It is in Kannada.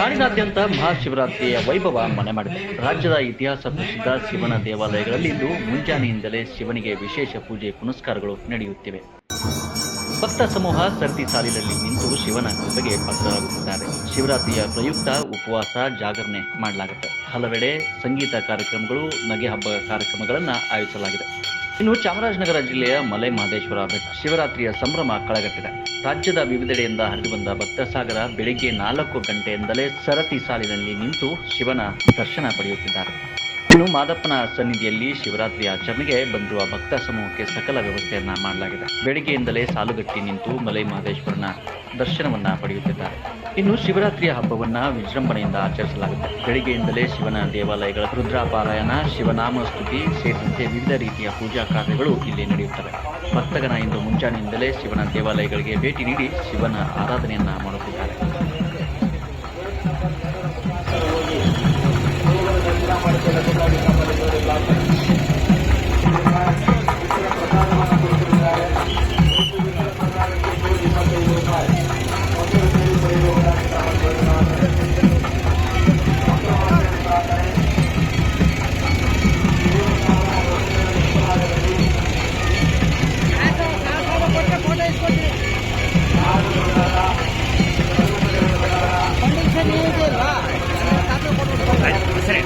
ನಾಡಿನಾದ್ಯಂತ ಮಹಾಶಿವರಾತ್ರಿಯ ವೈಭವ ಮನೆ ಮಾಡಿದೆ. ರಾಜ್ಯದ ಇತಿಹಾಸ ಪ್ರಸಿದ್ಧ ಶಿವನ ದೇವಾಲಯಗಳಲ್ಲಿ ಇಂದು ಮುಂಜಾನೆಯಿಂದಲೇ ಶಿವನಿಗೆ ವಿಶೇಷ ಪೂಜೆ ಪುನಸ್ಕಾರಗಳು ನಡೆಯುತ್ತಿವೆ. ಭಕ್ತ ಸಮೂಹ ಸರತಿ ಸಾಲಿನಲ್ಲಿ ನಿಂತು ಶಿವನ ಕೃಪೆಗೆ ಪಾತ್ರರಾಗುತ್ತಿದ್ದಾರೆ ಶಿವರಾತ್ರಿಯ ಪ್ರಯುಕ್ತ ಉಪವಾಸ ಜಾಗರಣೆ ಮಾಡಲಾಗುತ್ತೆ. ಹಲವೆಡೆ ಸಂಗೀತ ಕಾರ್ಯಕ್ರಮಗಳು, ನಗೆ ಹಬ್ಬ ಕಾರ್ಯಕ್ರಮಗಳನ್ನು ಆಯೋಜಿಸಲಾಗಿದೆ. ಇನ್ನು ಚಾಮರಾಜನಗರ ಜಿಲ್ಲೆಯ ಮಲೆ ಮಹದೇಶ್ವರ ಶಿವರಾತ್ರಿಯ ಸಂಭ್ರಮ ಕಳಗಟ್ಟಿದೆ. ರಾಜ್ಯದ ವಿವಿಧೆಡೆಯಿಂದ ಹರಿದು ಬಂದ ಭಕ್ತ ಸಾಗರ ಬೆಳಿಗ್ಗೆ ನಾಲ್ಕು ಗಂಟೆಯಿಂದಲೇ ಸರತಿ ಸಾಲಿನಲ್ಲಿ ನಿಂತು ಶಿವನ ದರ್ಶನ ಪಡೆಯುತ್ತಿದ್ದಾರೆ. ಇನ್ನು ಮಾದಪ್ಪನ ಸನ್ನಿಧಿಯಲ್ಲಿ ಶಿವರಾತ್ರಿ ಆಚರಣೆಗೆ ಬಂದಿರುವ ಭಕ್ತ ಸಮೂಹಕ್ಕೆ ಸಕಲ ವ್ಯವಸ್ಥೆಯನ್ನ ಮಾಡಲಾಗಿದೆ. ಬೆಳಿಗ್ಗೆಯಿಂದಲೇ ಸಾಲುಗಟ್ಟಿ ನಿಂತು ಮಲೈ ಮಹದೇಶ್ವರನ ದರ್ಶನವನ್ನ ಪಡೆಯುತ್ತಿದ್ದಾರೆ. ಇನ್ನು ಶಿವರಾತ್ರಿಯ ಹಬ್ಬವನ್ನ ವಿಜೃಂಭಣೆಯಿಂದ ಆಚರಿಸಲಾಗುತ್ತೆ. ಬೆಳಿಗ್ಗೆಯಿಂದಲೇ ಶಿವನ ದೇವಾಲಯಗಳ ರುದ್ರಾಪಾರಾಯಣ, ಶಿವನಾಮ ಸ್ತುತಿ ಸೇರಿದಂತೆ ವಿವಿಧ ರೀತಿಯ ಪೂಜಾ ಕಾರ್ಯಗಳು ಇಲ್ಲಿ ನಡೆಯುತ್ತವೆ. ಭಕ್ತಗಣ ಇಂದು ಮುಂಜಾನೆಯಿಂದಲೇ ಶಿವನ ದೇವಾಲಯಗಳಿಗೆ ಭೇಟಿ ನೀಡಿ ಶಿವನ ಆರಾಧನೆಯನ್ನ ಮಾಡುತ್ತಿದ್ದಾರೆ. சரி